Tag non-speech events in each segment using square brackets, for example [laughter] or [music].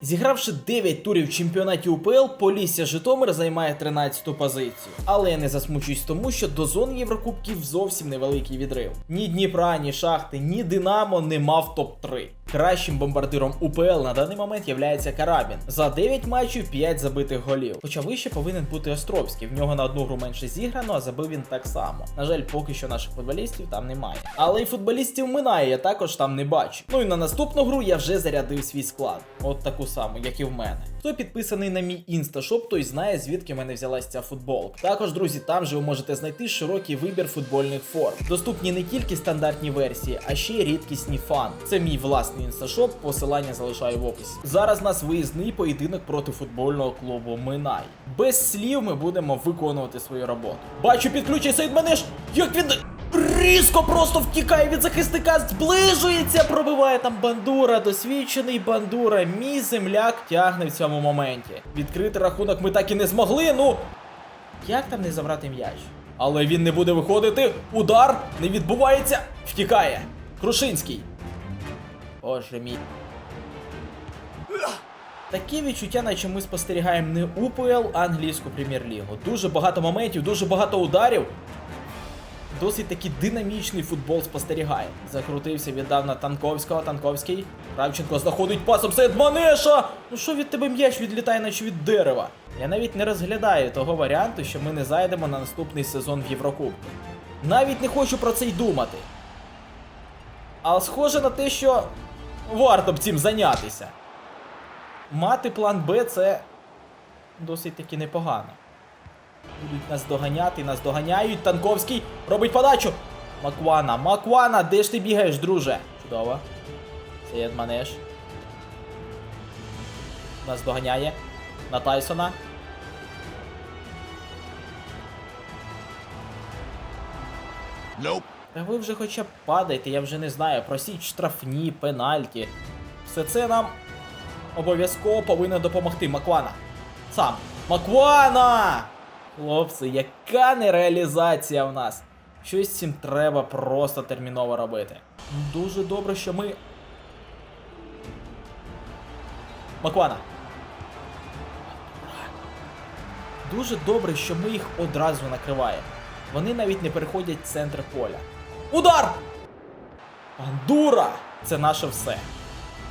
Зігравши 9 турів в чемпіонаті УПЛ, Полісся Житомир займає 13-ту позицію. Але я не засмучуюсь тому, що до зони Єврокубків зовсім невеликий відрив. Ні Дніпра, ні Шахти, ні Динамо не мав топ-3. Кращим бомбардиром УПЛ на даний момент являється Карабін. За 9 матчів 5 забитих голів. Хоча вище повинен бути Островський. В нього на одну гру менше зіграно, а забив він так само. На жаль, поки що наших футболістів там немає. Але й футболістів минає, я також там не бачу. Ну і на наступну гру я вже зарядив свій склад. От таку саму, як і в мене. Хто підписаний на мій інсташоп, той знає, звідки в мене взялась ця футболка. Також, друзі, там же ви можете знайти широкий вибір футбольних форм. Доступні не тільки стандартні версії, а ще й рідкісні фан. Це мій власний інсташоп, посилання залишаю в описі. Зараз у нас виїзний поєдинок проти футбольного клубу Минай. Без слів ми будемо виконувати свою роботу. Бачу, підключий Сейд Манеш, як він. Різко просто втікає від захисника, зближується, пробиває там бандура, досвідчений бандура. Мій земляк тягне в цьому моменті. Відкрити рахунок ми так і не змогли. Ну як там не забрати м'яч? Але він не буде виходити. Удар не відбувається. Втікає. Крушинський. Боже мій. Таке відчуття, наче ми спостерігаємо не УПЛ, а англійську прем'єр-лігу. Дуже багато моментів, дуже багато ударів. Досить таки динамічний футбол спостерігає. Закрутився, віддав на Танковського. Танковський. Кравченко знаходить пасом серед Манеша. Ну що від тебе м'яч відлітає, наче від дерева? Я навіть не розглядаю того варіанту, що ми не зайдемо на наступний сезон в Єврокубку. Навіть не хочу про це й думати. Але схоже на те, що варто б цим зайнятися. Мати план Б це досить таки непогано. Будуть нас доганяти, нас доганяють. Танковський робить подачу. Маквана, Маквана, де ж ти бігаєш, друже? Чудово. Це Манеш. Нас доганяє. На Тайсона. Nope. Та ви вже хоча б падайте, я вже не знаю. Просіть штрафні, пенальті. Все це нам обов'язково повинно допомогти. Маквана. Сам. Маквана! Хлопці, яка нереалізація в нас. Щось цим треба просто терміново робити. Дуже добре, що ми. Маквана. Дуже добре, що ми їх одразу накриваємо. Вони навіть не переходять центр поля. Удар! Бандура! Це наше все.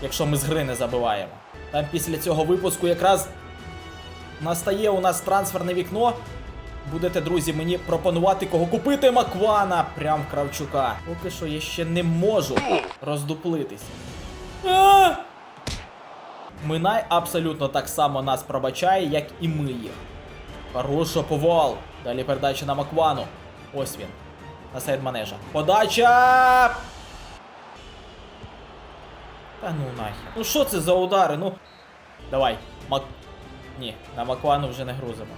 Якщо ми з гри не забиваємо. Там після цього випуску якраз настає у нас трансферне вікно. Будете, друзі, мені пропонувати кого купити Маквана прям Кравчука. Поки що я ще не можу роздуплитися. А! Минай абсолютно так само нас пробачає, як і ми їх. Хороша повал. Далі передача на Маквану. Ось він. На сайд манежа. Подача! Та ну нахер. Ну що це за удари? Ну. Давай. Мак. Ні, на Маквану вже не грузимо.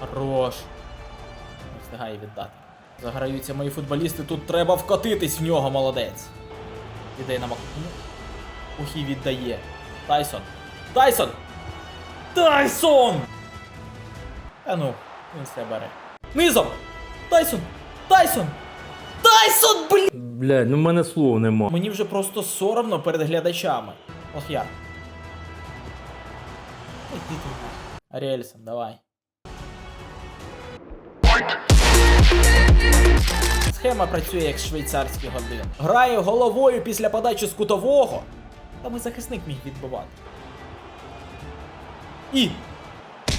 Хорош. Не встигає віддати. Заграються мої футболісти, тут треба вкотитись в нього, молодець. Іде на Мак. Ну, Ух і віддає. Тайсон. Тайсон! Тайсон! А ну, він все бере. Низом! Тайсон! Тайсон! Тайсон, блін! Блядь, ну в мене слов нема. Мені вже просто соромно перед глядачами. Ох я. Аріельсон, давай. Схема працює як швейцарський годин. Грає головою після подачі з кутового. Там і захисник міг відбивати. І.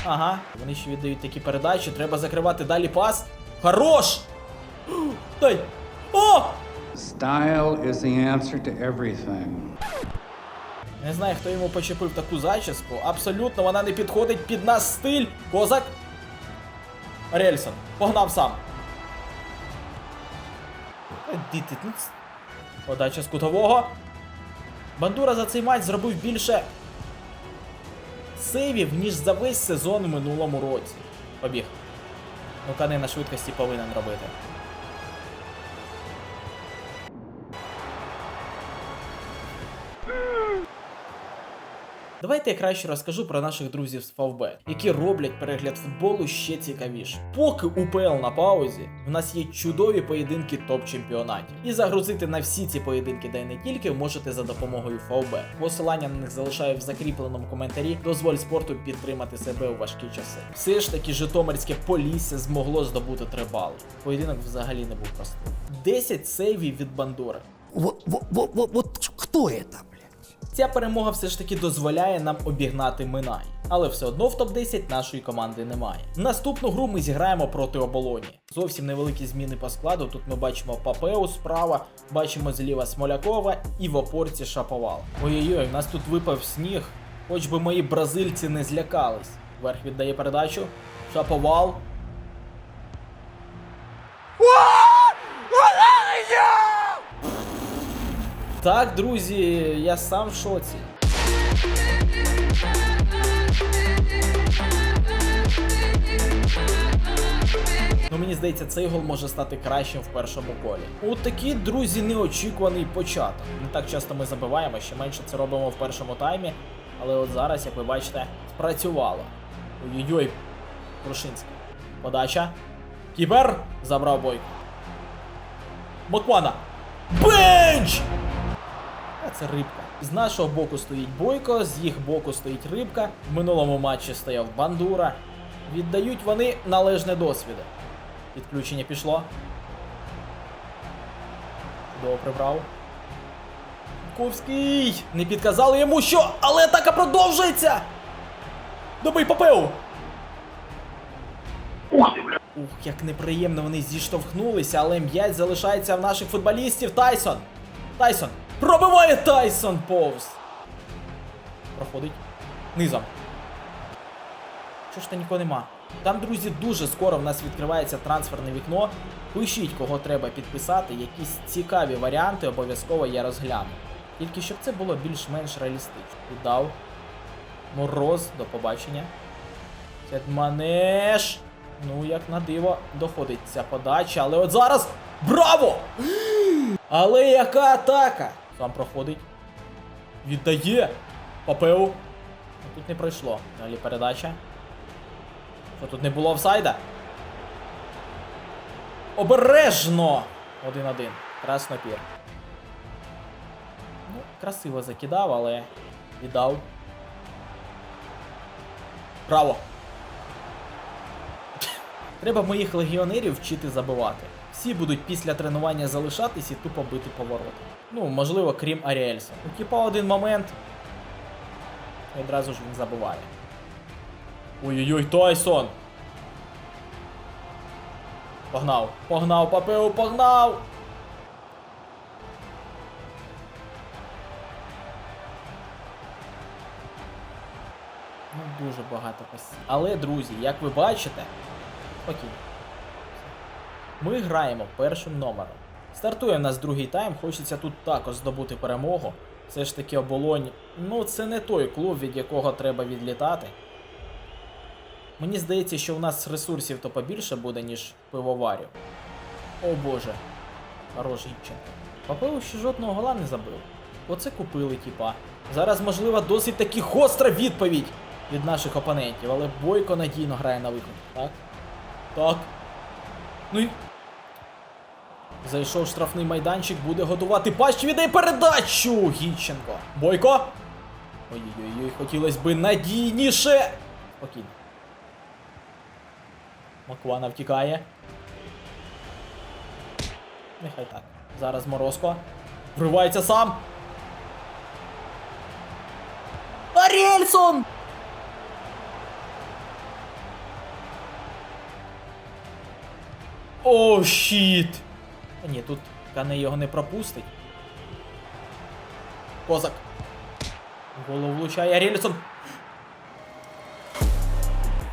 Ага, вони ще віддають такі передачі. Треба закривати далі пас. Хорош! [gasps] Дай! О! Style is the answer to everything. Не знаю, хто йому почепив таку зачіску. Абсолютно вона не підходить під нас стиль. Козак. Рельсон. Погнав сам. Ну, Подача з кутового. Бандура за цей матч зробив більше сейвів, ніж за весь сезон у минулому році. Побіг. Ну, кани на швидкості повинен робити. Давайте я краще розкажу про наших друзів з Favbet, які роблять перегляд футболу ще цікавіше. Поки УПЛ на паузі, в нас є чудові поєдинки топ-чемпіонатів. І загрузити на всі ці поєдинки, де не тільки, можете за допомогою Favbet. Посилання на них залишаю в закріпленому коментарі. Дозволь спорту підтримати себе у важкі часи. Все ж таки, Житомирське Полісся змогло здобути три бали. Поєдинок взагалі не був простим. 10 сейвів від Бандори. Вот, вот, вот, вот, вот кто это? Ця перемога все ж таки дозволяє нам обігнати Минай, але все одно в топ-10 нашої команди немає. Наступну гру ми зіграємо проти оболоні. Зовсім невеликі зміни по складу. Тут ми бачимо Папеу справа, бачимо зліва Смолякова і в опорці Шаповал. Ой-ой-ой, у нас тут випав сніг. Хоч би мої бразильці не злякались. Верх віддає передачу. Шаповал. Так, друзі, я сам в шоці. Ну, мені здається, цей гол може стати кращим в першому колі. От такий, друзі, неочікуваний початок. Не так часто ми забиваємо, ще менше це робимо в першому таймі. Але от зараз, як ви бачите, спрацювало. Ой-ой-ой, Крушинський. Подача. Кіпер забрав бойку. Боквана. Бенч! А це рибка. З нашого боку стоїть Бойко, з їх боку стоїть рибка. В минулому матчі стояв Бандура. Віддають вони належне досвіду. Підключення пішло. Чудово прибрав. Ковський! Не підказали йому, що, але атака продовжується! Добий Папеу! Ух, як неприємно вони зіштовхнулися, але м'яч залишається в наших футболістів. Тайсон! Тайсон! Пробиває Тайсон повз! Проходить. Низом. Що ж та нікого нема? Там, друзі, дуже скоро в нас відкривається трансферне вікно. Пишіть, кого треба підписати, якісь цікаві варіанти обов'язково я розгляну. Тільки щоб це було більш-менш реалістично. Віддав. Мороз, до побачення. Сетманеш. Ну, як на диво, доходить ця подача, але от зараз. Браво! [gasps] Але яка атака? Сам проходить. Віддає. Папеу. Ну, Тут не пройшло. Далі передача. Що тут не було офсайда? Обережно! 1-1. Краснопір. Ну, красиво закидав, але віддав. Браво! Треба моїх легіонерів вчити забивати. Всі будуть після тренування залишатись і тупо бити повороти. Ну, можливо, крім Аріельса. У Кіпа один момент. І одразу ж він забуває. Ой-ой-ой, Тайсон! Погнав! Погнав, Папеу, погнав! Ну, дуже багато пасів. Але, друзі, як ви бачите, спокійно. Ми граємо першим номером. Стартує в нас другий тайм, хочеться тут також здобути перемогу. Все ж таки оболонь. Ну, це не той клуб, від якого треба відлітати. Мені здається, що у нас ресурсів то побільше буде, ніж пивоварів. О боже. Хорош Гіпченко. Папелу ще жодного гола не забив. Оце купили, тіпа. Зараз, можливо, досить таки гостра відповідь від наших опонентів, але Бойко надійно грає на виход. Так? Так. Ну і. Зайшов штрафний майданчик, буде готувати пащ, віддає передачу! Гіченко. Бойко! Ой-ой-ой, хотілося би надійніше! Спокійно. Маквана втікає. Нехай так. Зараз Морозко. Вривається сам. Арельсон! О, щіт! Ні, тут Кане його не пропустить. Козак. Голову влучає Арельсон.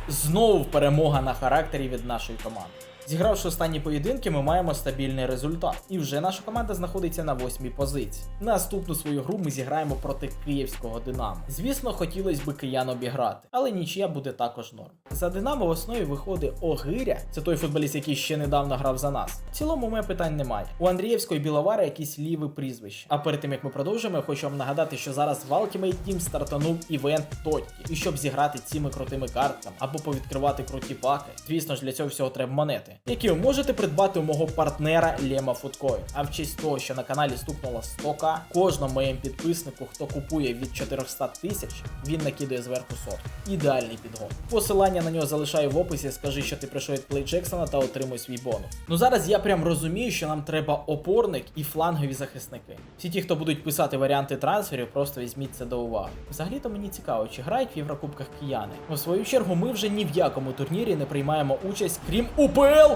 Знову перемога на характері від нашої команди. Зігравши останні поєдинки, ми маємо стабільний результат. І вже наша команда знаходиться на восьмій позиції. Наступну свою гру ми зіграємо проти київського Динамо. Звісно, хотілося б киян обіграти, але нічия буде також норм. За Динамо в основі виходить Огиря, це той футболіст, який ще недавно грав за нас. В цілому у мене питань немає. У Андрієвської біловари якісь ліве прізвище. А перед тим як ми продовжимо, я хочу вам нагадати, що зараз в Ultimate Team стартанув івент Тотті. І щоб зіграти цими крутими картами або повідкривати круті паки, звісно ж для цього всього треба монети, які ви можете придбати у мого партнера Лема Фудкою. А в честь того, що на каналі стукнуло 100к, кожному моєму підписнику, хто купує від 400 тисяч, він накидує зверху сотку. Ідеальний підгон. Посилання на нього залишаю в описі. Скажи, що ти прийшов від Плей Джексона та отримуй свій бонус. Ну зараз я прям розумію, що нам треба опорник і флангові захисники. Всі ті, хто будуть писати варіанти трансферів, просто візьміть це до уваги. Взагалі-то мені цікаво, чи грають в Єврокубках кияни. Ну, в свою чергу, ми вже ні в якому турнірі не приймаємо участь, крім УПЛ.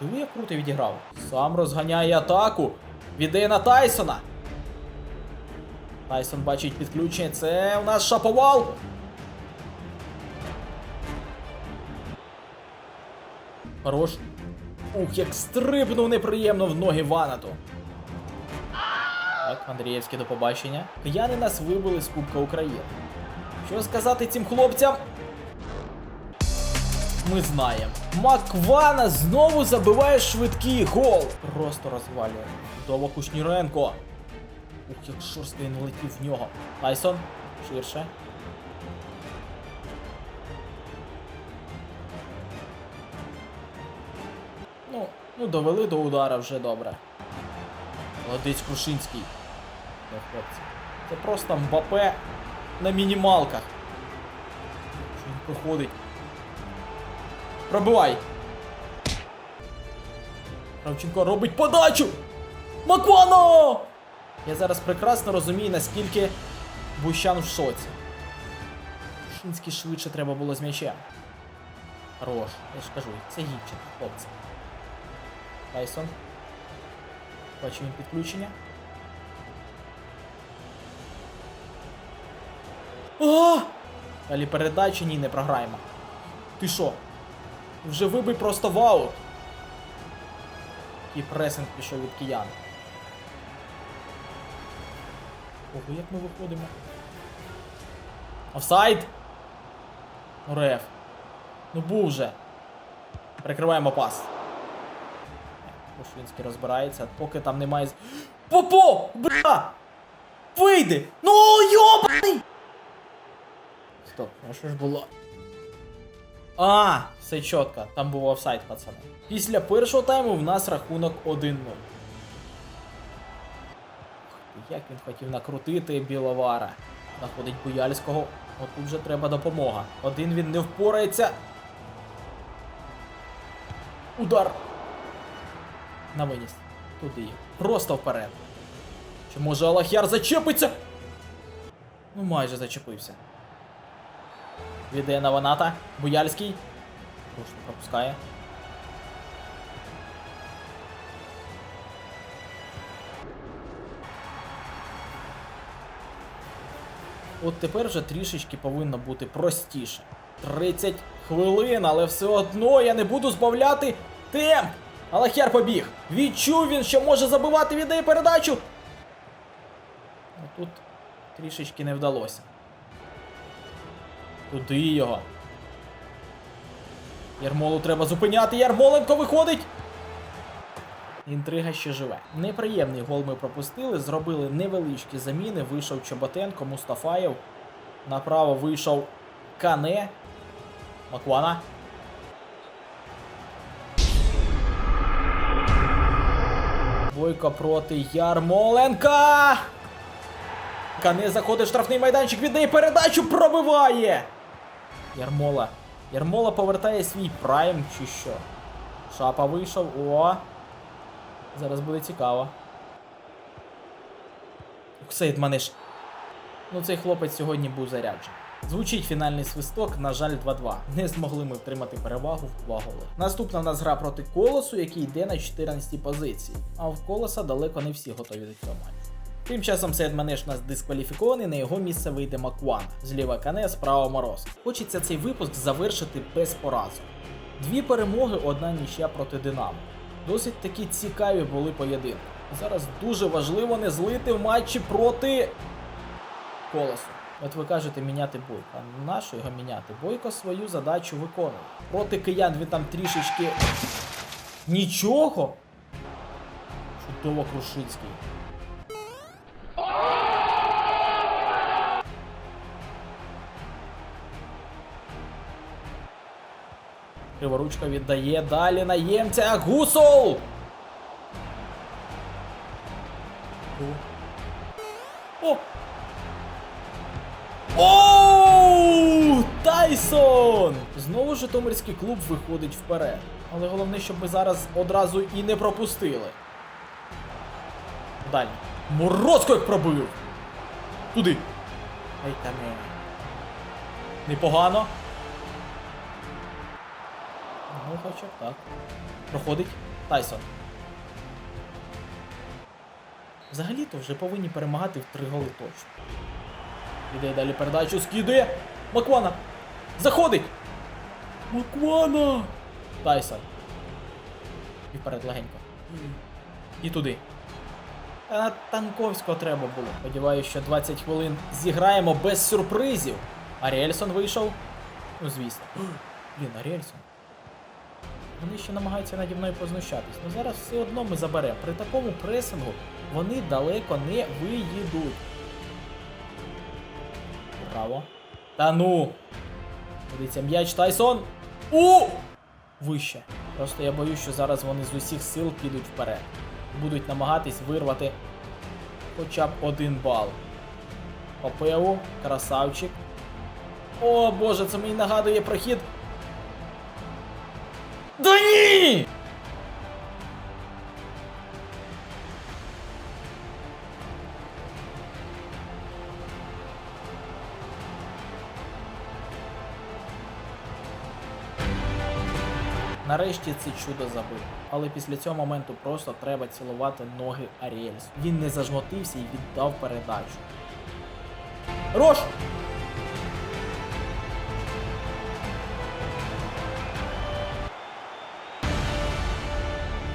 Диви, як круто відіграв. Сам розганяє атаку. Віддає на Тайсона. Тайсон бачить підключення. Це у нас шаповал. Хорош. Ух, як стрибнув неприємно в ноги Ванату. Так, Андрієвське до побачення. Кияни нас вибили з Кубка України. Що сказати цим хлопцям? Ми знаємо. Маквана знову забиває швидкий гол. Просто розвалює. Чудово Кушніренко. Ух, як шорстко він влетів в нього. Тайсон, ширше. Ну, довели до удара вже добре. Молодець Крушинський. Хлопці. Це просто Мбапе на мінімалках. Що він проходить? Пробивай! Кравченко робить подачу! Маквано! Я зараз прекрасно розумію, наскільки Бущан в шоці. Шинський швидше треба було з м'ячем. Хорош, я ж кажу, це гідчик, хлопці. Тайсон. Бачу підключення. А! Далі передачі ні, не програємо. Ти що? Вже вибий просто в аут. І пресинг пішов від киян. Ого, як ми виходимо. Офсайд! Ну реф. Ну був вже. Прикриваємо пас. Пушвінський розбирається, поки там немає. Попо! Бля! Вийди! Ну йобаний! Стоп, а що ж було? А, все чітко, там був офсайд, пацани. Після першого тайму в нас рахунок 1-0. Як він хотів накрутити біловара. Находить Буяльського. От тут вже треба допомога. Один він не впорається. Удар. На виніс. Туди. Просто вперед. Чи може Алахяр зачепиться? Ну майже зачепився. Віддає на Ваната. Буяльський. Рушно пропускає. От тепер вже трішечки повинно бути простіше. 30 хвилин, але все одно я не буду збавляти темп. Алахяр побіг. Відчув він, що може забивати віддає передачу. Ну, Тут трішечки не вдалося. Туди його. Ярмолу треба зупиняти. Ярмоленко виходить. Інтрига ще живе. Неприємний гол ми пропустили, зробили невеличкі заміни. Вийшов Чоботенко, Мустафаєв. Направо вийшов Кане. Маквана. Бойко проти Ярмоленка. Кане заходить в штрафний майданчик, віддає передачу, пробиває. Ярмола. Ярмола повертає свій прайм чи що. Шапа вийшов. О. Зараз буде цікаво. Оксейд Маниш. Ну цей хлопець сьогодні був заряджений. Звучить фінальний свисток, на жаль, 2-2. Не змогли ми втримати перевагу в 2 голи. Наступна в нас гра проти Колосу, який йде на 14 позиції. А в Колоса далеко не всі готові до цього матчу. Тим часом Сейд Манеш нас дискваліфікований, на його місце вийде Макуан. Зліва Кане, справа Мороз. Хочеться цей випуск завершити без поразок. Дві перемоги, одна нічия проти Динамо. Досить такі цікаві були поєдинки. Зараз дуже важливо не злити в матчі проти Колосу. От ви кажете міняти Бойко. А нащо його міняти? Бойко свою задачу виконує. Проти киян він там трішечки. Нічого. Чудово Крушицький. Криворучка віддає далі наємця Гусол! Житомирський клуб виходить вперед. Але головне, щоб ми зараз одразу і не пропустили. Далі. Морозко як пробив! Туди. Ай та не. Непогано. Ну, хоча б так. Проходить Тайсон. Взагалі-то вже повинні перемагати в три голи точно. Іде далі передачу, скидує. Маквана! Заходить! Маквана! Тайсон. І вперед легенько. І туди. А Танковського треба було. Сподіваюся, що 20 хвилин зіграємо без сюрпризів. Аріельсон вийшов. Ну, звісно. Блін, Аріельсон. Вони ще намагаються наді мною познущатись. Ну зараз все одно ми заберемо. При такому пресингу вони далеко не виїдуть. Браво. Та ну. Дивіться, м'яч Тайсон. У! Вище. Просто я боюсь, що зараз вони з усіх сил підуть вперед. Будуть намагатись вирвати хоча б один бал. Попеву, красавчик. О боже, це мені нагадує прохід. Да ні! Нарешті це чудо забив. Але після цього моменту просто треба цілувати ноги Аріельсу. Він не зажмотився і віддав передачу. Рош!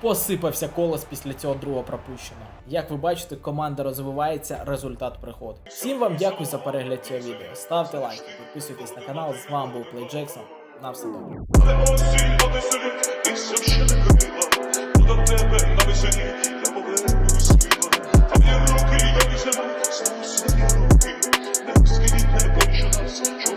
Посипався колос після цього другого пропущеного. Як ви бачите, команда розвивається, результат приходить. Всім вам дякую за перегляд цього відео. Ставте лайки, підписуйтесь на канал. З вами був Плей Джексон. На все добре. Але осінь, а ти собі, ти ще не ходила, до тебе на весені.